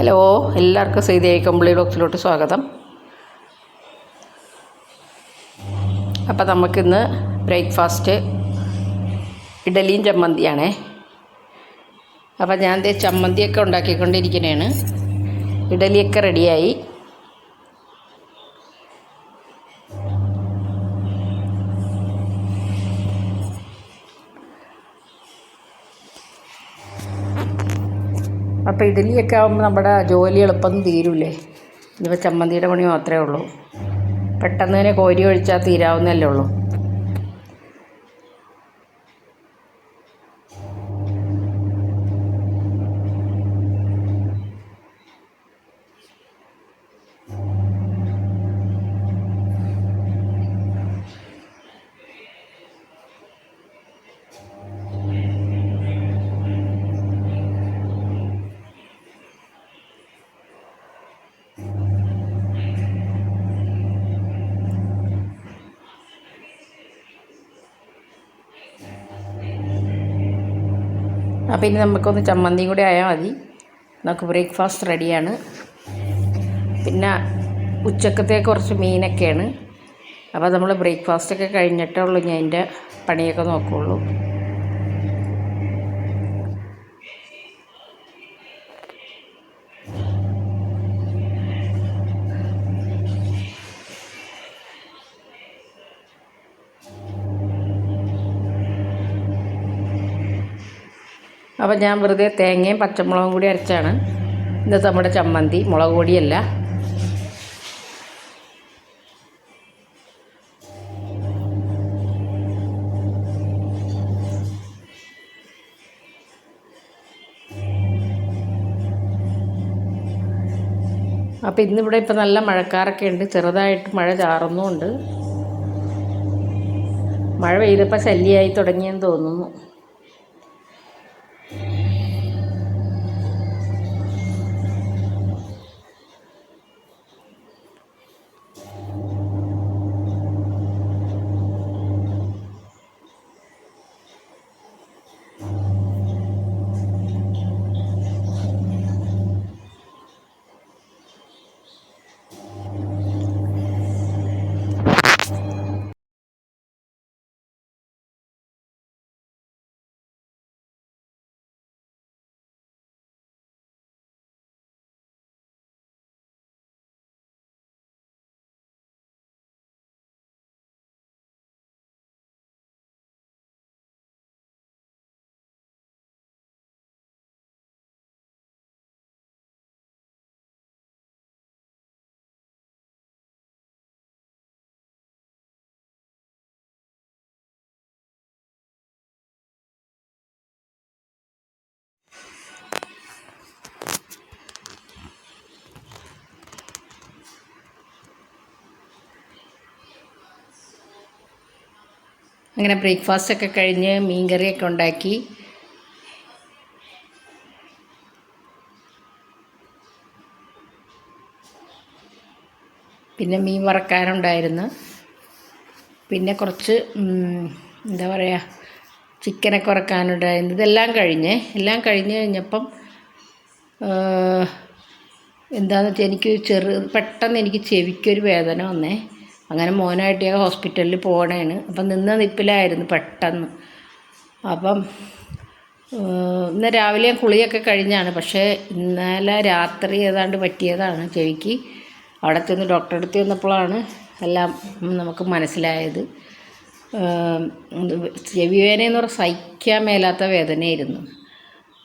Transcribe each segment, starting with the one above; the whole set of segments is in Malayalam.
ഹലോ എല്ലാവർക്കും സീതയായി കമ്പിളി ബോക്സിലോട്ട് സ്വാഗതം. അപ്പോൾ നമുക്കിന്ന് ബ്രേക്ക്ഫാസ്റ്റ് ഇഡലിയും ചമ്മന്തിയാണേ. അപ്പോൾ ഞാൻ ചമ്മന്തിയൊക്കെ ഉണ്ടാക്കിക്കൊണ്ടിരിക്കുന്നതാണ് ഇഡലിയൊക്കെ റെഡിയായി. അപ്പോൾ ഇഡലിയൊക്കെ ആകുമ്പോൾ നമ്മുടെ ജോലി എളുപ്പം തീരൂലേ? ഇതിപ്പോൾ ചമ്മന്തിയുടെ പണി മാത്രമേ ഉള്ളൂ. പെട്ടെന്ന് തന്നെ കോരി ഒഴിച്ചാൽ തീരാവുന്നല്ലേ ഉള്ളൂ. അപ്പോൾ ഇനി നമുക്കൊന്ന് ചമ്മന്തിയും കൂടി ആയാൽ മതി. നമുക്ക് ബ്രേക്ക്ഫാസ്റ്റ് റെഡിയാണ്. പിന്നെ ഉച്ചക്കത്തെ കുറച്ച് മീനൊക്കെയാണ്. അപ്പോൾ നമ്മൾ ബ്രേക്ക്ഫാസ്റ്റൊക്കെ കഴിഞ്ഞിട്ടേ ഉള്ളൂ ഞാൻ എന്റെ പണിയൊക്കെ നോക്കുകയുള്ളൂ അപ്പോൾ ഞാൻ വെറുതെ തേങ്ങയും പച്ചമുളകും കൂടി അരച്ചാണ്. ഇന്നത്തെ നമ്മുടെ ചമ്മന്തി മുളക് പൊടിയല്ല. അപ്പോൾ ഇന്നിവിടെ ഇപ്പം നല്ല മഴക്കാറൊക്കെ ഉണ്ട്. ചെറുതായിട്ട് മഴ ചാറുന്നുമുണ്ട് മഴ പെയ്തപ്പോൾ ശല്യമായി തുടങ്ങിയെന്ന് തോന്നുന്നു. അങ്ങനെ ബ്രേക്ക്ഫാസ്റ്റ് ഒക്കെ കഴിഞ്ഞ് മീൻ കറിയൊക്കെ ഉണ്ടാക്കി. പിന്നെ മീൻ വറക്കാനുണ്ടായിരുന്നു. പിന്നെ കുറച്ച് എന്താ പറയുക ചിക്കനൊക്കെ വറക്കാനുണ്ടായിരുന്നു. ഇതെല്ലാം കഴിഞ്ഞ് എല്ലാം കഴിഞ്ഞ് കഴിഞ്ഞപ്പം എന്താണെന്ന് വെച്ചാൽ എനിക്ക് ചെറു പെട്ടെന്ന് എനിക്ക് ചെവിക്കൊരു വേദന വന്നേ. അങ്ങനെ മോനായിട്ട് ഞാൻ ഹോസ്പിറ്റലിൽ പോകണേന് അപ്പം നിന്ന നിപ്പിലായിരുന്നു പെട്ടെന്ന്. അപ്പം ഇന്ന് രാവിലെ ഞാൻ കുളിയൊക്കെ കഴിഞ്ഞാണ്. പക്ഷേ ഇന്നലെ രാത്രി ഏതാണ്ട് പറ്റിയതാണ് ചെവിക്ക് അവിടെ ചെന്ന് ഡോക്ടറെ അടുത്ത് ചെന്നപ്പോഴാണ് എല്ലാം നമുക്ക് മനസ്സിലായത്. ചെവി വേദന എന്ന് പറഞ്ഞാൽ സഹിക്കാൻ മേലാത്ത വേദനയായിരുന്നു.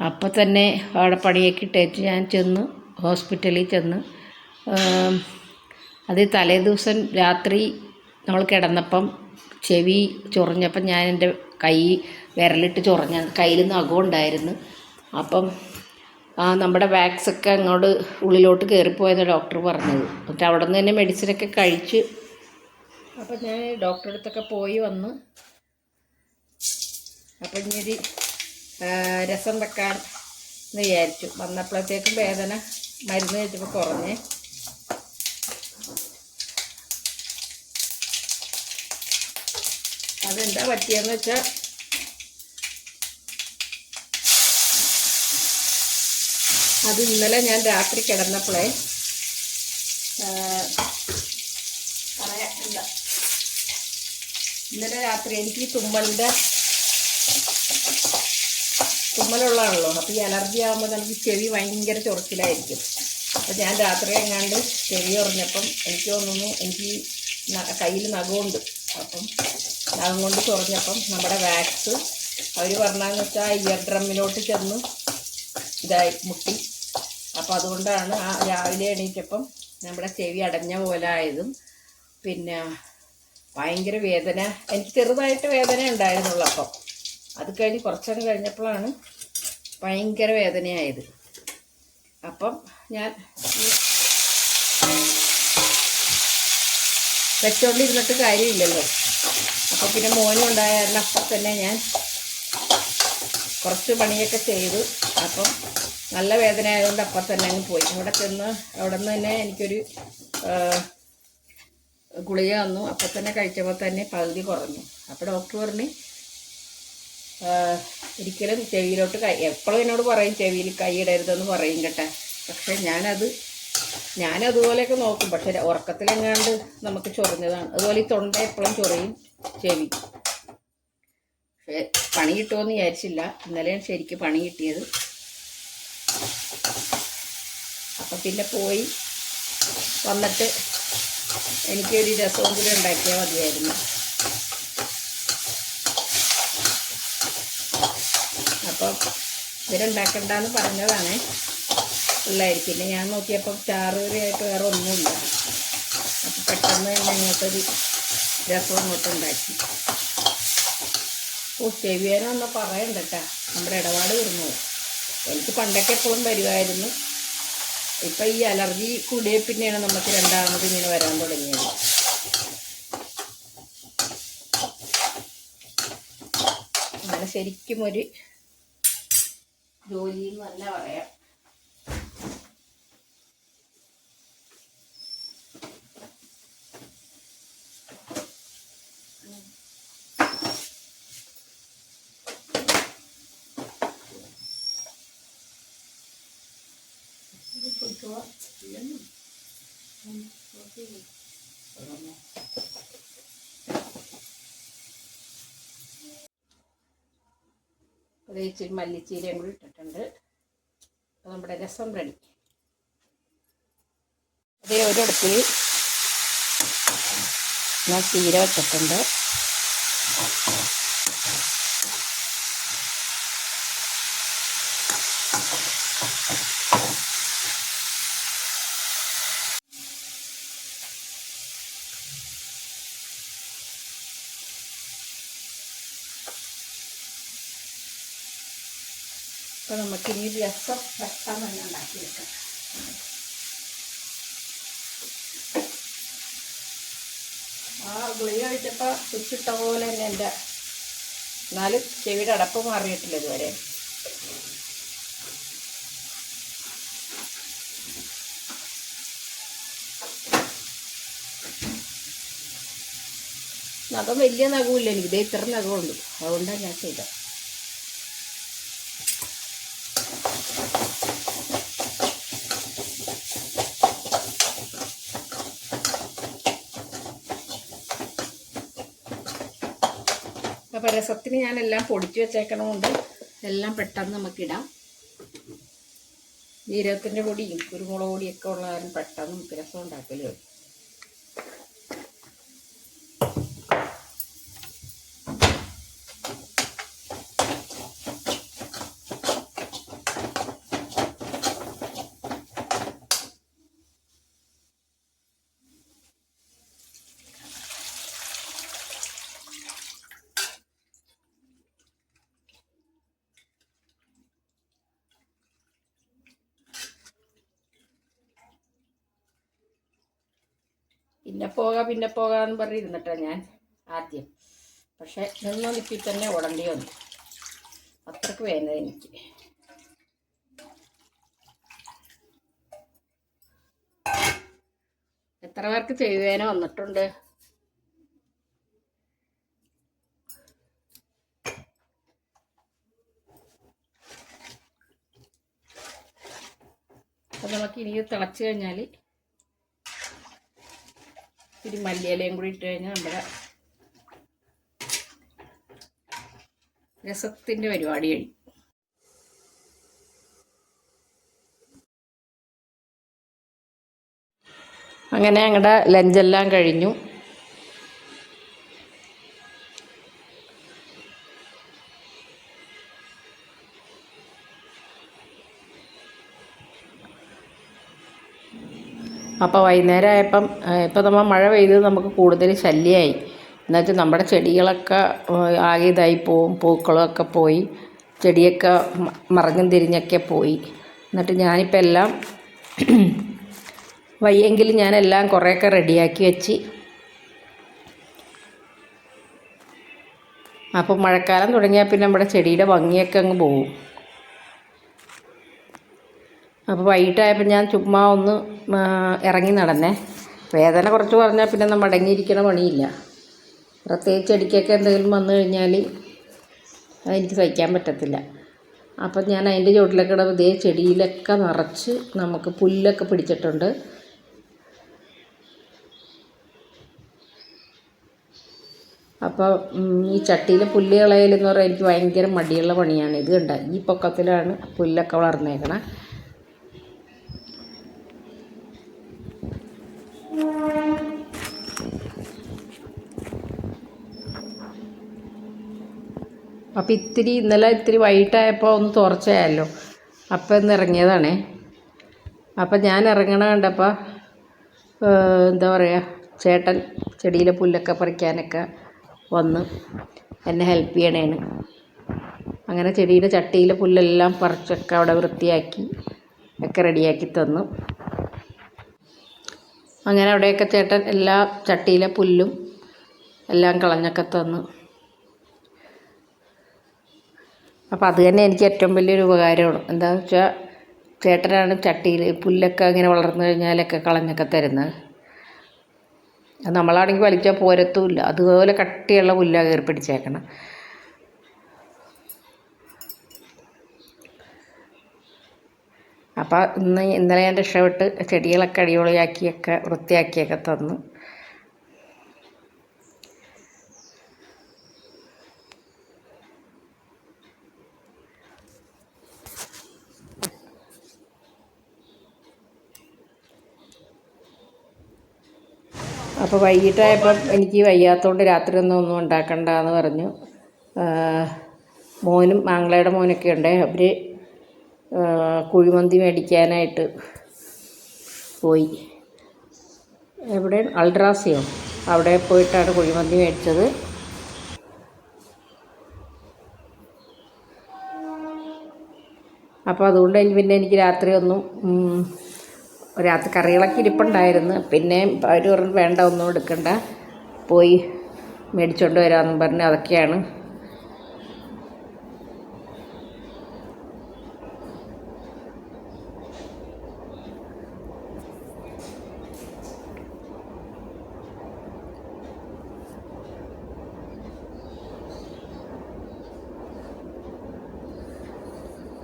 അപ്പം തന്നെ അവിടെ പണിയൊക്കെ ഇട്ടേറ്റ് ഞാൻ ചെന്ന് ഹോസ്പിറ്റലിൽ ചെന്ന് അത് തലേദിവസം രാത്രി നമ്മൾ കിടന്നപ്പം ചെവി ചൊറിഞ്ഞപ്പം ഞാൻ എന്റെ കൈ വിരലിട്ട് ചൊറിഞ്ഞ കയ്യിൽ നഖം ഉണ്ടായിരുന്നു. അപ്പം ആ നമ്മുടെ വാക്സൊക്കെ അങ്ങോട്ട് ഉള്ളിലോട്ട് കയറിപ്പോയെന്ന് ഡോക്ടർ പറഞ്ഞത്. എന്നിട്ട് അവിടെ നിന്ന് തന്നെ മെഡിസിനൊക്കെ കഴിച്ച് അപ്പം ഞാൻ ഡോക്ടറെ അടുത്തൊക്കെ പോയി വന്ന്. അപ്പം ഇനി രസം വെക്കാൻ എന്ന് വിചാരിച്ചു. വന്നപ്പോഴത്തേക്കും വേദന മരുന്ന് കഴിച്ചപ്പോൾ കുറഞ്ഞേ. അതെന്താ പറ്റിയെന്ന് വെച്ചാൽ അത് ഇന്നലെ ഞാൻ രാത്രി കിടന്നപ്പോഴേ പറയാ ഇന്നലെ രാത്രി എനിക്ക് തുമ്മലിന്റെ തുമ്മലുള്ളതാണല്ലോ അപ്പോൾ ഈ അലർജി ആകുമ്പോൾ നമുക്ക് ചെവി ഭയങ്കര ചൊറിച്ചിലായിരിക്കും. അപ്പോൾ ഞാൻ രാത്രി എങ്ങാണ്ട് ചെവി ഉറഞ്ഞപ്പം എനിക്ക് തോന്നുന്നു എനിക്ക് കയ്യിൽ നഖമുണ്ട്. അപ്പം അതും കൊണ്ട് ചൊറിഞ്ഞപ്പം നമ്മുടെ വാക്സ്. അവർ പറഞ്ഞതെന്ന് വെച്ചാൽ ഇയർ ഡ്രമ്മിലോട്ട് ചെന്ന്. ഇതായി മുട്ടി. അപ്പം അതുകൊണ്ടാണ് ആ രാവിലെ എണീറ്റപ്പം നമ്മുടെ ചെവി അടഞ്ഞ പോലെ ആയതും. പിന്നെ ഭയങ്കര വേദന. എനിക്ക് ചെറുതായിട്ട് വേദന ഉണ്ടായിരുന്നുള്ളൂ അപ്പം. അത് കഴിഞ്ഞ് കുറച്ചൊക്കെ കഴിഞ്ഞപ്പോഴാണ് ഭയങ്കര വേദനയായത്. അപ്പം ഞാൻ ഈ വെച്ചോണ്ടിരുന്നിട്ട് കാര്യമില്ലല്ലോ. അപ്പം പിന്നെ മോനും ഉണ്ടായാലും അപ്പം തന്നെ ഞാൻ കുറച്ച് പണിയൊക്കെ ചെയ്തു. അപ്പം നല്ല വേദന ആയതുകൊണ്ട് അപ്പം തന്നെ അങ്ങ് പോയി. അവിടെ ചെന്ന് അവിടെ നിന്ന് തന്നെ എനിക്കൊരു ഗുളിക തന്നു. അപ്പം തന്നെ കഴിച്ചപ്പോൾ തന്നെ പകുതി കുറഞ്ഞു. അപ്പോൾ ഡോക്ടർ പറഞ്ഞ് ഒരിക്കലും ചെവിയിലോട്ട് കൈ എപ്പോഴും എന്നോട് പറയും ചെവിയിൽ കൈയിടരുതെന്ന് പറയും കേട്ടെ. പക്ഷെ ഞാനത് ഞാനതുപോലെയൊക്കെ നോക്കും. പക്ഷെ ഉറക്കത്തിലെങ്ങാണ്ട് നമുക്ക് ചൊറിഞ്ഞതാണ്. അതുപോലെ ഈ തൊണ്ട എപ്പോഴും ചൊറിയും ചെവി. പക്ഷേ പണി കിട്ടുമെന്ന് വിചാരിച്ചില്ല. ഇന്നലെയാണ് ശരിക്കും പണി കിട്ടിയത്. അപ്പം പിന്നെ പോയി വന്നിട്ട് എനിക്കൊരു രസവും കൂടി ഉണ്ടാക്കിയാൽ മതിയായിരുന്നു. അപ്പം ഇവരുണ്ടാക്കണ്ടെന്ന് പറഞ്ഞതാണ്. പിള്ളേർ പിന്നെ ഞാൻ ചാറ് ചാറുകറിയായിട്ട് വേറെ ഒന്നുമില്ല. അപ്പം പെട്ടെന്ന് തന്നെ അങ്ങോട്ടൊരു രസം അങ്ങോട്ട് ഉണ്ടാക്കി. ഓ ചെവിയാനൊന്നും പറയണ്ട കേട്ടാ. നമ്മുടെ ഇടപാട് വരുന്നു എനിക്ക് പണ്ടൊക്കെ എപ്പോഴും വരുമായിരുന്നു. ഇപ്പം ഈ അലർജി കൂടിയ പിന്നെയാണ് നമുക്ക് രണ്ടാമത് ഇങ്ങനെ വരാൻ തുടങ്ങിയത്. ശരിക്കും ഒരു ജോലി എന്ന് തന്നെ പറയാം. അത് ഇച്ചിരി മല്ലിച്ചീരയും കൂടി ഇട്ടിട്ടുണ്ട്. നമ്മുടെ രസം റെഡി. അതേ ഒരിടത്തിൽ ഞാൻ ചീര വെച്ചിട്ടുണ്ട്. അപ്പോൾ നമുക്കിനി രസം രസം തന്നെ ഉണ്ടാക്കിയെടുക്കാം. ആ ഗുളിക കഴിച്ചപ്പോൾ സ്വിച്ചിട്ട പോലെ തന്നെ എന്റെ എന്നാലും ചെവിയുടെ അടപ്പ് മാറിയിട്ടില്ല ഇതുവരെ. നഖം വലിയ നഖമില്ല എനിക്ക്. ഇതേ ഇത്ര നഖമുണ്ട് അതുകൊണ്ടാണ് ഞാൻ ചെയ്തത്. രസത്തിന് ഞാൻ എല്ലാം പൊടിച്ചു വെച്ചേക്കണമുണ്ട്. എല്ലാം പെട്ടെന്ന് നമുക്കിടാം. ജീരകത്തിന്റെ പൊടിയും കുരുമുളക് പൊടിയൊക്കെ ഉള്ള പെട്ടെന്ന് നമുക്ക് രസം ഉണ്ടാക്കൽ പിന്നെ പോകാം പിന്നെ പോകാമെന്ന് പറഞ്ഞിരുന്നിട്ടാണ് ഞാൻ ആദ്യം. പക്ഷെ നിന്ന് നിൽക്കി തന്നെ ഉടണ്ടി വന്നു. അത്രയ്ക്ക് വേണ്ടത് എനിക്ക്. എത്ര പേർക്ക് ചെയ്യുവേന വന്നിട്ടുണ്ട്? അപ്പം നമുക്ക് ഇനി തിളച്ച് കഴിഞ്ഞാൽ ഇത്തിരി മല്ലിയിലയും കൂടി ഇട്ട് കഴിഞ്ഞാൽ നമ്മുടെ രസത്തിന്റെ പരിപാടി കഴിയും. അങ്ങനെ ഞങ്ങളുടെ ലഞ്ചെല്ലാം കഴിഞ്ഞു. അപ്പോൾ വൈകുന്നേരം ആയപ്പം ഇപ്പോൾ നമ്മൾ മഴ പെയ്ത് നമുക്ക് കൂടുതൽ ശല്യമായി എന്നുവെച്ചാൽ നമ്മുടെ ചെടികളൊക്കെ ആകെ ഇതായി പോവും പൂക്കളൊക്കെ പോയി ചെടിയൊക്കെ മറഞ്ഞും തിരിഞ്ഞൊക്കെ പോയി. എന്നിട്ട് ഞാനിപ്പോൾ എല്ലാം വയ്യെങ്കിൽ ഞാനെല്ലാം കുറേയൊക്കെ റെഡിയാക്കി വെച്ച്. അപ്പോൾ മഴക്കാലം തുടങ്ങിയാൽ പിന്നെ നമ്മുടെ ചെടിയുടെ ഭംഗിയൊക്കെ അങ്ങ് പോകും അപ്പോൾ വൈകിട്ടായപ്പോൾ ഞാൻ ചുമ്മാ ഒന്ന് ഇറങ്ങി നടന്നേ. വേദന കുറച്ച് പറഞ്ഞാൽ പിന്നെ നമ്മൾ അടങ്ങിയിരിക്കണ പണിയില്ല. പ്രത്യേകിച്ച് അടിക്കൊക്കെ എന്തെങ്കിലും വന്നു കഴിഞ്ഞാൽ അതെനിക്ക് സഹിക്കാൻ പറ്റത്തില്ല. അപ്പം ഞാൻ അതിന്റെ ചുവട്ടിലൊക്കെ ഇതേ ചെടിയിലൊക്കെ നിറച്ച് നമുക്ക് പുല്ലൊക്കെ പിടിച്ചിട്ടുണ്ട്. അപ്പോൾ ഈ ചട്ടിയിൽ പുല്ല് കളയലെന്ന് പറഞ്ഞാൽ എനിക്ക് ഭയങ്കര മടിയുള്ള പണിയാണ്. ഇത് കണ്ട? ഈ പൊക്കത്തിലാണ് പുല്ലൊക്കെ വളർന്നേക്കണേ. അപ്പോൾ ഇത്തിരി ഇന്നലെ ഇത്തിരി വൈകിട്ടായപ്പോൾ ഒന്ന് തുറച്ചയായല്ലോ. അപ്പം ഇന്ന് ഇറങ്ങിയതാണേ. അപ്പം ഞാൻ ഇറങ്ങണ കണ്ടപ്പോൾ എന്താ പറയുക ചേട്ടൻ ചെടിയിലെ പുല്ലൊക്കെ പറിക്കാനൊക്കെ വന്ന് എന്നെ ഹെൽപ്പ് ചെയ്യണേന്. അങ്ങനെ ചെടിയുടെ ചട്ടിയിലെ പുല്ലെല്ലാം പറിച്ചൊക്കെ അവിടെ വൃത്തിയാക്കി ഒക്കെ റെഡിയാക്കി തന്നു. അങ്ങനെ അവിടെയൊക്കെ ചേട്ടൻ എല്ലാ ചട്ടിയിലെ പുല്ലും എല്ലാം കളഞ്ഞൊക്കെ തന്നു. അപ്പോൾ അത് തന്നെ എനിക്ക് ഏറ്റവും വലിയൊരു ഉപകാരമാണ്. എന്താണെന്ന് വെച്ചാൽ ചേട്ടനാണ് ചട്ടിയിൽ പുല്ലൊക്കെ ഇങ്ങനെ വളർന്നു കഴിഞ്ഞാലൊക്കെ കളഞ്ഞൊക്കെ തരുന്നത്. അത് നമ്മളാണെങ്കിൽ വലിച്ചാൽ പോരത്തുമില്ല. അതുപോലെ കട്ടിയുള്ള പുല്ലാണ് കയറി പിടിച്ചേക്കണം. അപ്പോൾ ഇന്ന് ഇന്നലെ ഞാൻ രക്ഷപ്പെട്ട് ചെടികളൊക്കെ അടിപൊളിയാക്കിയൊക്കെ വൃത്തിയാക്കിയൊക്കെ തന്നു. അപ്പോൾ വൈകിട്ടായപ്പം എനിക്ക് വയ്യാത്തതുകൊണ്ട് രാത്രി ഒന്നും ഒന്നും ഉണ്ടാക്കണ്ട എന്ന് പറഞ്ഞു മോനും മാങ്ങളയുടെ മോനൊക്കെ ഉണ്ട്. അവർ കുഴിമന്തി മേടിക്കാനായിട്ട് പോയി. എവിടെ? അൾട്രാസിയോ? അവിടെ പോയിട്ടാണ് കുഴിമന്തി മേടിച്ചത്. അപ്പോൾ അതുകൊണ്ട് പിന്നെ എനിക്ക് രാത്രി ഒന്നും രാത്രി കറികളൊക്കെ ഇരിപ്പുണ്ടായിരുന്നു. പിന്നെ അവർ പറഞ്ഞു വേണ്ട ഒന്നും എടുക്കണ്ട. പോയി മേടിച്ചുകൊണ്ട് വരാമെന്നും പറഞ്ഞ്. അതൊക്കെയാണ്.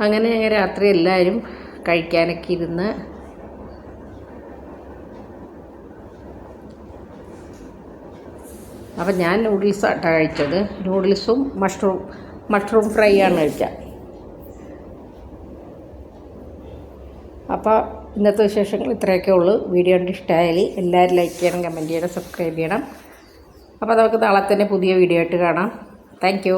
അങ്ങനെ ഞങ്ങൾ രാത്രി എല്ലാവരും കഴിക്കാനൊക്കെ ഇരുന്ന് അപ്പം ഞാൻ നൂഡിൽസാണ് കഴിച്ചത്. നൂഡിൽസും മഷ്റൂം മഷ്റൂം ഫ്രൈ ആണ് കഴിച്ചത്. അപ്പോൾ ഇന്നത്തെ വിശേഷങ്ങൾ ഇത്രയൊക്കെ ഉള്ളൂ. വീഡിയോ കണ്ട് ഇഷ്ടമായാൽ എല്ലാവരും ലൈക്ക് ചെയ്യണം കമന്റ് ചെയ്യണം സബ്സ്ക്രൈബ് ചെയ്യണം. അപ്പോൾ നമുക്ക് നാളെ തന്നെ പുതിയ വീഡിയോ ആയിട്ട് കാണാം. താങ്ക്